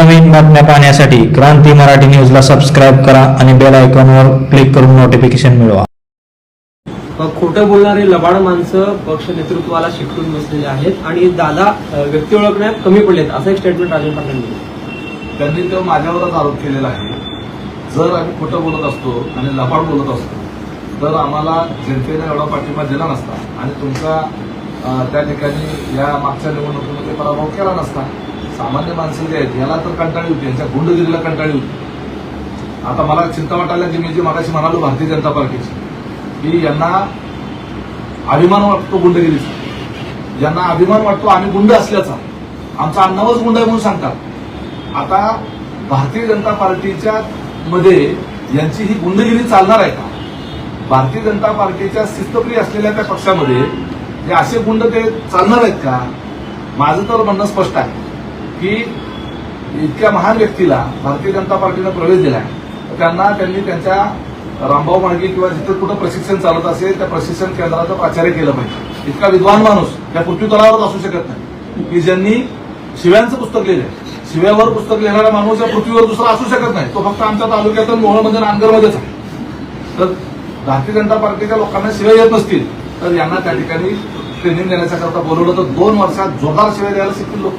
नवनवीन बातम्या पाहण्यासाठी क्रांती मराठी न्यूजला सबस्क्राईब करा आणि बेल आयकॉनवर क्लिक करून नोटिफिकेशन मिळवा. खोटं बोलणारे लबाड माणसं पक्ष नेतृत्वाला शिकवून बसलेले आहेत आणि दादा व्यक्ती ओळखण्यात कमी पडलेत असं एक स्टेटमेंट राजन पाटलांनी दिलं. त्यांनी तो माझ्यावरच आरोप केलेला आहे. जर आम्ही खोटं बोलत असतो आणि लबाड बोलत असतो तर आम्हाला जनतेने एवढा पाठिंबा दिला नसता आणि तुमचा त्या ठिकाणी या मागच्या निवडणुकीमध्ये पराभव केला नसता. सामान्य माणसं जे आहेत याला तर कंटाळी होती यांच्या गुंडगिरीला कंटाळी होती. आता मला चिंता वाटायला की मी जे मागाशी म्हणालो भारतीय जनता पार्टीची की यांना अभिमान वाटतो गुंडगिरीचा. यांना अभिमान वाटतो आम्ही गुंड असल्याचा. आमचा अण्णावच गुंड आहे म्हणून सांगतात. आता भारतीय जनता पार्टीच्या मध्ये यांची ही गुंडगिरी चालणार आहे का? भारतीय जनता पार्टीच्या शिस्तप्रिय असलेल्या त्या पक्षामध्ये हे असे गुंड ते चालणार आहेत का? माझं तर म्हणणं स्पष्ट आहे. की इतक्या महान व्यक्तीला भारतीय जनता पार्टीनं प्रवेश दिलाय. तर त्यांना त्यांनी त्यांच्या रामभाऊ मार्गे किंवा जिथं कुठं प्रशिक्षण चालत असेल त्या प्रशिक्षण केंद्राचं प्राचार्य केलं पाहिजे. इतका विद्वान माणूस त्या पृथ्वीतलावरच असू शकत नाही. की ज्यांनी शिव्यांचं पुस्तक लिहिलंय. शिव्यावर पुस्तक लिहिणारा माणूस या पृथ्वीवर दुसरा असू शकत नाही. तो फक्त आमच्या तालुक्यात मोहळमध्ये म्हणजे नांदगरमध्येच आहे. तर भारतीय जनता पार्टीच्या लोकांना शिव्या येत नसतील तर यांना त्या ठिकाणी ट्रेनिंग देण्याच्या करता बोलवलं तर दोन वर्षात जोरदार शिव्या द्यायला शिकतील लोक.